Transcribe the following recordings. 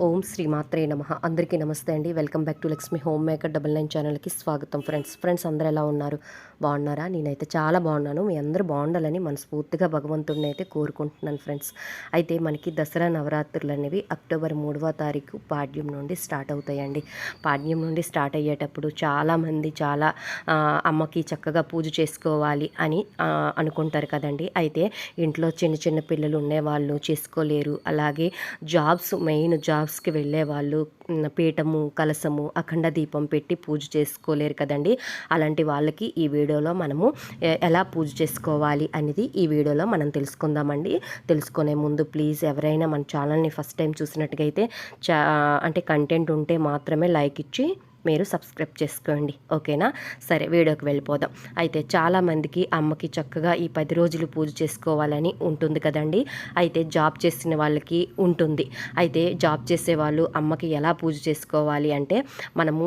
ఓం శ్రీమాత్రే నమ. అందరికీ నమస్తే అండి. Welcome back to Lakshmi home maker double nine ఛానల్కి స్వాగతం ఫ్రెండ్స్. ఫ్రెండ్స్ అందరూ ఎలా ఉన్నారు? బాగున్నారా? నేనైతే చాలా బాగున్నాను. మీ అందరూ బాగుండాలని మనస్ఫూర్తిగా భగవంతుడిని అయితే కోరుకుంటున్నాను ఫ్రెండ్స్. అయితే మనకి దసరా నవరాత్రులు అనేవి అక్టోబర్ మూడవ తారీఖు పాడ్యం నుండి స్టార్ట్ అవుతాయండి. పాడ్యం నుండి స్టార్ట్ అయ్యేటప్పుడు చాలామంది చాలా అమ్మకి చక్కగా పూజ చేసుకోవాలి అని అనుకుంటారు కదండి. అయితే ఇంట్లో చిన్న చిన్న పిల్లలు ఉండేవాళ్ళు చేసుకోలేరు. అలాగే జాబ్స్ మెయిన్ జాబ్స్కి వెళ్ళే వాళ్ళు పీఠము కలసము అఖండ దీపం పెట్టి పూజ చేసుకోలేరు కదండి. అలాంటి వాళ్ళకి ఈ వీడియోలో మనము ఎలా పూజ చేసుకోవాలి అనేది ఈ వీడియోలో మనం తెలుసుకుందామండి. తెలుసుకునే ముందు ప్లీజ్ ఎవరైనా మన ఛానల్ని ఫస్ట్ టైం చూసినట్టుగా అయితే అంటే కంటెంట్ ఉంటే మాత్రమే లైక్ ఇచ్చి మీరు సబ్స్క్రైబ్ చేసుకోండి. ఓకేనా? సరే వీడియోకి వెళ్ళిపోదాం. అయితే చాలామందికి అమ్మకి చక్కగా ఈ పది రోజులు పూజ చేసుకోవాలని ఉంటుంది కదండి. అయితే జాబ్ చేసిన వాళ్ళకి ఉంటుంది. అయితే జాబ్ చేసే వాళ్ళు అమ్మకి ఎలా పూజ చేసుకోవాలి అంటే మనము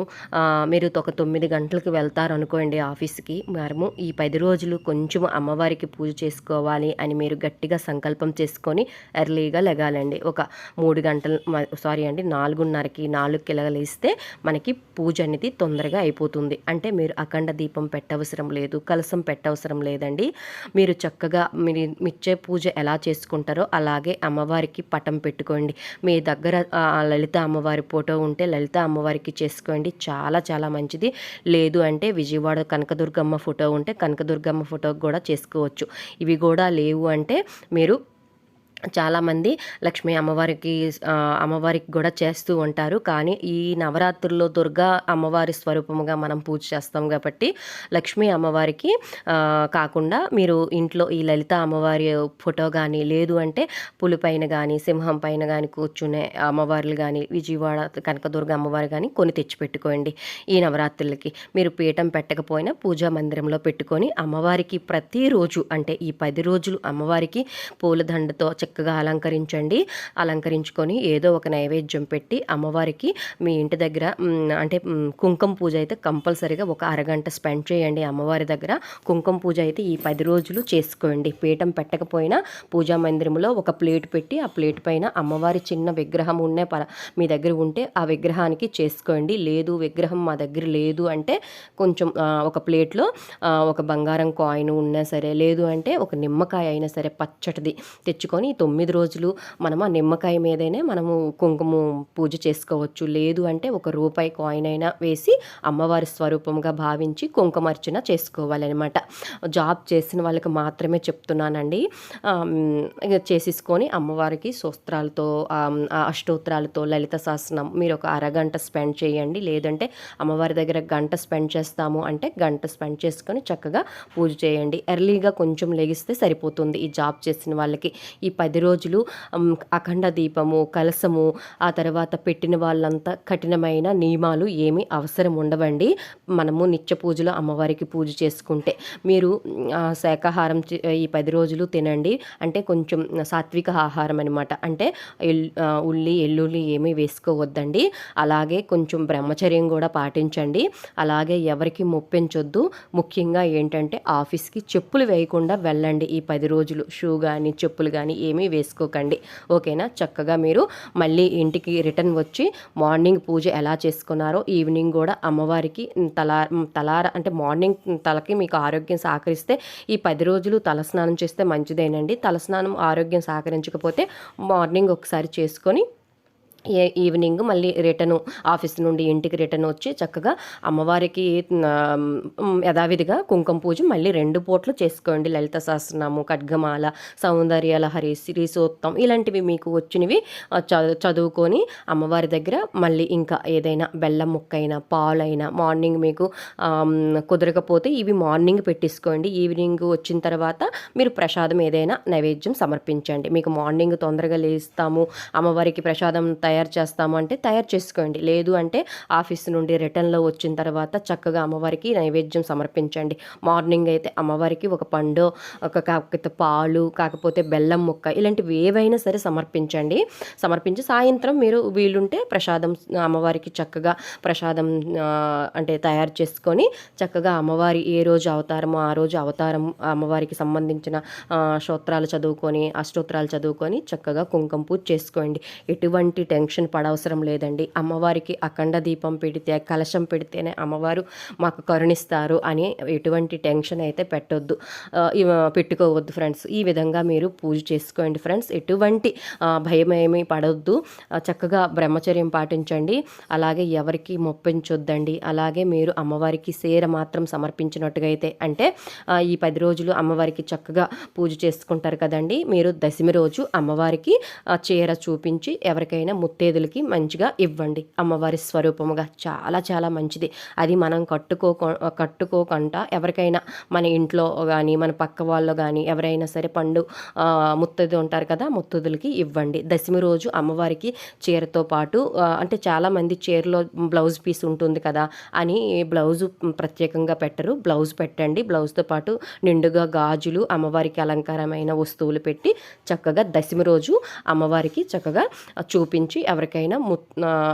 మీరు ఒక తొమ్మిది గంటలకు వెళ్తారు అనుకోండి ఆఫీస్కి. మనము ఈ పది రోజులు కొంచెం అమ్మవారికి పూజ చేసుకోవాలి అని మీరు గట్టిగా సంకల్పం చేసుకొని ఎర్లీగా లెగాలండి. ఒక మూడు గంటలు సారీ అండి నాలుగున్నరకి నాలుగుకి ఇస్తే మనకి పూజ పూజ అనేది తొందరగా అయిపోతుంది. అంటే మీరు అఖండ దీపం పెట్టవసరం లేదు కలసం పెట్టవసరం లేదండి. మీరు చక్కగా మీరు మిచ్చే పూజ ఎలా చేసుకుంటారో అలాగే అమ్మవారికి పటం పెట్టుకోండి. మీ దగ్గర లలిత అమ్మవారి ఫోటో ఉంటే లలిత అమ్మవారికి చేసుకోండి. చాలా చాలా మంచిది. లేదు అంటే విజయవాడ కనకదుర్గమ్మ ఫోటో ఉంటే కనకదుర్గమ్మ ఫోటోకి కూడా చేసుకోవచ్చు. ఇవి కూడా లేవు అంటే మీరు చాలామంది లక్ష్మీ అమ్మవారికి అమ్మవారికి కూడా చేస్తూ ఉంటారు. కానీ ఈ నవరాత్రుల్లో దుర్గా అమ్మవారి స్వరూపముగా మనం పూజ చేస్తాం కాబట్టి లక్ష్మీ అమ్మవారికి కాకుండా మీరు ఇంట్లో ఈ లలిత అమ్మవారి ఫోటో కానీ లేదు అంటే పులి పైన కానీ సింహం పైన కానీ కూర్చునే అమ్మవార్లు కానీ విజయవాడ కనకదుర్గ అమ్మవారు కానీ కొని తెచ్చిపెట్టుకోండి ఈ నవరాత్రులకి. మీరు పీఠం పెట్టకపోయినా పూజా మందిరంలో పెట్టుకొని అమ్మవారికి ప్రతిరోజు అంటే ఈ పది రోజులు అమ్మవారికి పూలదండతో చక్కగా అలంకరించండి. అలంకరించుకొని ఏదో ఒక నైవేద్యం పెట్టి అమ్మవారికి మీ ఇంటి దగ్గర అంటే కుంకుమ పూజ అయితే కంపల్సరీగా ఒక అరగంట స్పెండ్ చేయండి అమ్మవారి దగ్గర. కుంకుమ పూజ అయితే ఈ పది రోజులు చేసుకోండి. పీఠం పెట్టకపోయినా పూజా మందిరంలో ఒక ప్లేట్ పెట్టి ఆ ప్లేట్ పైన అమ్మవారి చిన్న విగ్రహం ఉన్నే పర మీ దగ్గర ఉంటే ఆ విగ్రహానికి చేసుకోండి. లేదు విగ్రహం మా దగ్గర లేదు అంటే కొంచెం ఒక ప్లేట్లో ఒక బంగారం కాయిన్ ఉన్నా సరే లేదు అంటే ఒక నిమ్మకాయ అయినా సరే పచ్చటిది తెచ్చుకొని తొమ్మిది రోజులు మనం ఆ నిమ్మకాయ మీదనే మనము కుంకుమ పూజ చేసుకోవచ్చు. లేదు అంటే ఒక రూపాయి కాయిన్ అయినా వేసి అమ్మవారి స్వరూపంగా భావించి కుంకుమార్చన చేసుకోవాలన్నమాట. జాబ్ చేసిన వాళ్ళకి మాత్రమే చెప్తున్నానండి. చేసేసుకొని అమ్మవారికి సూస్త్రాలతో అష్టోత్రాలతో లలిత శాసనం మీరు ఒక అరగంట స్పెండ్ చేయండి. లేదంటే అమ్మవారి దగ్గర గంట స్పెండ్ చేస్తాము అంటే గంట స్పెండ్ చేసుకొని చక్కగా పూజ చేయండి. ఎర్లీగా కొంచెం లెగిస్తే సరిపోతుంది ఈ జాబ్ చేసిన వాళ్ళకి. ఈ పది రోజులు అఖండ దీపము కలసము ఆ తర్వాత పెట్టిన వాళ్ళంతా కఠినమైన నియమాలు ఏమీ అవసరం ఉండవండి. మనము నిత్య పూజలో అమ్మవారికి పూజ చేసుకుంటే మీరు శాఖాహారం శాకాహారం చే- ఈ పది రోజులు తినండి. అంటే కొంచెం సాత్విక ఆహారం అనమాట అంటే ఎల్- ఉల్లి ఎల్లుల్లి ఏమీ వేసుకోవద్దండి. అలాగే కొంచెం బ్రహ్మచర్యం కూడా పాటించండి. అలాగే ఎవరికి మొప్పించొద్దు. ముఖ్యంగా ఏంటంటే ఆఫీస్కి చెప్పులు వేయకుండా వెళ్ళండి ఈ పది రోజులు. షూ కానీ చెప్పులు కానీ ఏమి వేసుకోకండి. ఓకేనా? చక్కగా మీరు మళ్ళీ ఇంటికి రిటర్న్ వచ్చి మార్నింగ్ పూజ ఎలా చేసుకున్నారో ఈవినింగ్ కూడా అమ్మవారికి తలా తలార అంటే మార్నింగ్ తలకి మీకు ఆరోగ్యం సహకరిస్తే ఈ పది రోజులు తలస్నానం చేస్తే మంచిదేనండి. తలస్నానం ఆరోగ్యం సహకరించకపోతే మార్నింగ్ ఒకసారి చేసుకొని ఈవినింగ్ మళ్ళీ రిటర్న్ ఆఫీస్ నుండి ఇంటికి రిటర్న్ వచ్చి చక్కగా అమ్మవారికి యథావిధిగా కుంకుమ పూజ మళ్ళీ రెండు పూట్లు చేసుకోండి. లలిత సహస్రనామము ఖడ్గమాల సౌందర్యాల హరి శ్రీ సూత్తం ఇలాంటివి మీకు వచ్చినవి చ- చదువుకొని అమ్మవారి దగ్గర మళ్ళీ ఇంకా ఏదైనా బెల్లం ముక్కైనా పాలైనా మార్నింగ్ మీకు కుదరకపోతే ఇవి మార్నింగ్ పెట్టేసుకోండి. ఈవినింగ్ వచ్చిన తర్వాత మీరు ప్రసాదం ఏదైనా నైవేద్యం సమర్పించండి. మీకు మార్నింగ్ తొందరగా లేస్తాము. అమ్మవారికి ప్రసాదం తయారు చేస్తాము అంటే తయారు చేసుకోండి. లేదు అంటే ఆఫీస్ నుండి రిటర్న్లో వచ్చిన తర్వాత చక్కగా అమ్మవారికి నైవేద్యం సమర్పించండి. మార్నింగ్ అయితే అమ్మవారికి ఒక పండు ఒక కాకపోతే పాలు కాకపోతే బెల్లం ముక్క ఇలాంటివి ఏవైనా సరే సమర్పించండి. సమర్పించి సాయంత్రం మీరు వీలుంటే ప్రసాదం అమ్మవారికి చక్కగా ప్రసాదం అంటే తయారు చేసుకొని చక్కగా అమ్మవారి ఏ రోజు అవతారమో ఆ రోజు అవతారం అమ్మవారికి సంబంధించిన స్తోత్రాలు చదువుకొని అష్టోత్రాలు చదువుకొని చక్కగా కుంకుమ పూజ చేసుకోండి. ఎటువంటి టెన్షన్ టెన్షన్ పడవసరం లేదండి. అమ్మవారికి అఖండ దీపం పెడితే కలశం పెడితేనే అమ్మవారు మాకు కరుణిస్తారు అని ఎటువంటి టెన్షన్ అయితే పెట్టొద్దు. పెట్టుకోవద్దు ఫ్రెండ్స్. ఈ విధంగా మీరు పూజ చేసుకోండి ఫ్రెండ్స్. ఎటువంటి భయం ఏమీ పడొద్దు. చక్కగా బ్రహ్మచర్యం పాటించండి. అలాగే ఎవరికి మొప్పించొద్దండి. అలాగే మీరు అమ్మవారికి సేర మాత్రం సమర్పించినట్టుగా అయితే అంటే ఈ పది రోజులు అమ్మవారికి చక్కగా పూజ చేసుకుంటారు కదండి. మీరు దశమి రోజు అమ్మవారికి చీర చూపించి ఎవరికైనా ముత్తేదులకి మంచిగా ఇవ్వండి. అమ్మవారి స్వరూపముగా చాలా చాలా మంచిది. అది మనం కట్టుకో కట్టుకోకుండా ఎవరికైనా మన ఇంట్లో కానీ మన పక్క వాళ్ళు కానీ ఎవరైనా సరే పండు ముత్తది ఉంటారు కదా ముత్తదులకి ఇవ్వండి. దశమి రోజు అమ్మవారికి చీరతో పాటు అంటే చాలామంది చీరలో బ్లౌజ్ పీస్ ఉంటుంది కదా అని బ్లౌజ్ ప్రత్యేకంగా పెట్టరు. బ్లౌజ్ పెట్టండి. బ్లౌజ్తో పాటు నిండుగా గాజులు అమ్మవారికి అలంకారమైన వస్తువులు పెట్టి చక్కగా దశమి రోజు అమ్మవారికి చక్కగా చూపించి ఎవరికైనా ము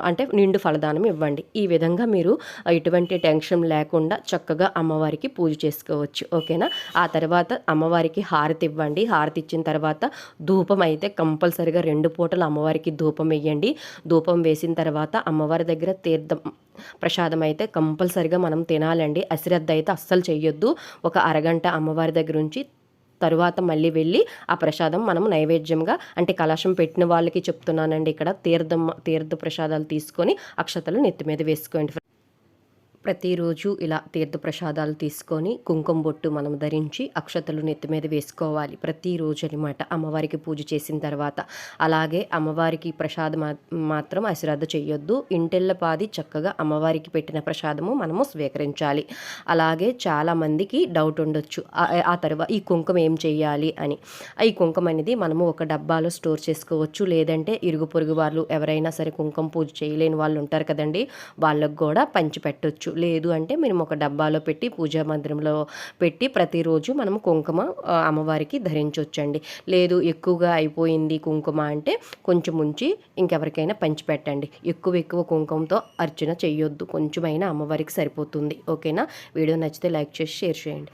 అంటే నిండు ఫలదానం ఇవ్వండి. ఈ విధంగా మీరు ఎటువంటి టెన్షన్ లేకుండా చక్కగా అమ్మవారికి పూజ చేసుకోవచ్చు. ఓకేనా? ఆ తర్వాత అమ్మవారికి హారతి ఇవ్వండి. హారతి ఇచ్చిన తర్వాత ధూపం అయితే కంపల్సరిగా రెండు పూటలు అమ్మవారికి ధూపం వేయండి ధూపం వేసిన తర్వాత అమ్మవారి దగ్గర తీర్థం ప్రసాదం అయితే కంపల్సరిగా మనం తినాలండి. అశ్రద్ధ అయితే అస్సలు చేయొద్దు ఒక అరగంట అమ్మవారి దగ్గర నుంచి తరువాత మళ్ళీ వెళ్ళి ఆ ప్రసాదం మనం నైవేద్యంగా అంటే కలశం పెట్టిన వాళ్ళకి చెప్తున్నానండి ఇక్కడ తీర్థం తీర్థ ప్రసాదాలు తీసుకొని అక్షతలు నెత్తి మీద వేసుకోండి. ప్రతిరోజు ఇలా తీర్థ ప్రసాదాలు తీసుకొని కుంకుమ బొట్టు మనం ధరించి అక్షతలు నెత్తి మీద వేసుకోవాలి. ప్రతిరోజు అనమాట అమ్మవారికి పూజ చేసిన తర్వాత. అలాగే అమ్మవారికి ప్రసాదం మాత్రం అశ్రద్ధ చేయొద్దు. ఇంటెల్లపాది చక్కగా అమ్మవారికి పెట్టిన ప్రసాదము మనము స్వీకరించాలి. అలాగే చాలామందికి డౌట్ ఉండొచ్చు. ఆ- తర్వాత ఈ కుంకుమ ఏం చేయాలి అని. ఈ కుంకుమ అనేది మనము ఒక డబ్బాలో స్టోర్ చేసుకోవచ్చు. లేదంటే ఇరుగు పొరుగు వాళ్ళు ఎవరైనా సరే కుంకుమ పూజ చేయలేని వాళ్ళు ఉంటారు కదండి. వాళ్ళకు కూడా పంచిపెట్టొచ్చు లేదు అంటే మేము ఒక డబ్బాలో పెట్టి పూజా మందిరంలో పెట్టి ప్రతిరోజు మనం కుంకుమ అమ్మవారికి ధరించవచ్చండి లేదు ఎక్కువగా అయిపోయింది కుంకుమ అంటే కొంచెం ఉంచి ఇంకెవరికైనా పంచిపెట్టండి. ఎక్కువ ఎక్కువ కుంకుమతో అర్చన చేయొద్దు కొంచెమైనా అమ్మవారికి సరిపోతుంది. ఓకేనా? వీడియో నచ్చితే లైక్ చేసి షేర్ చేయండి.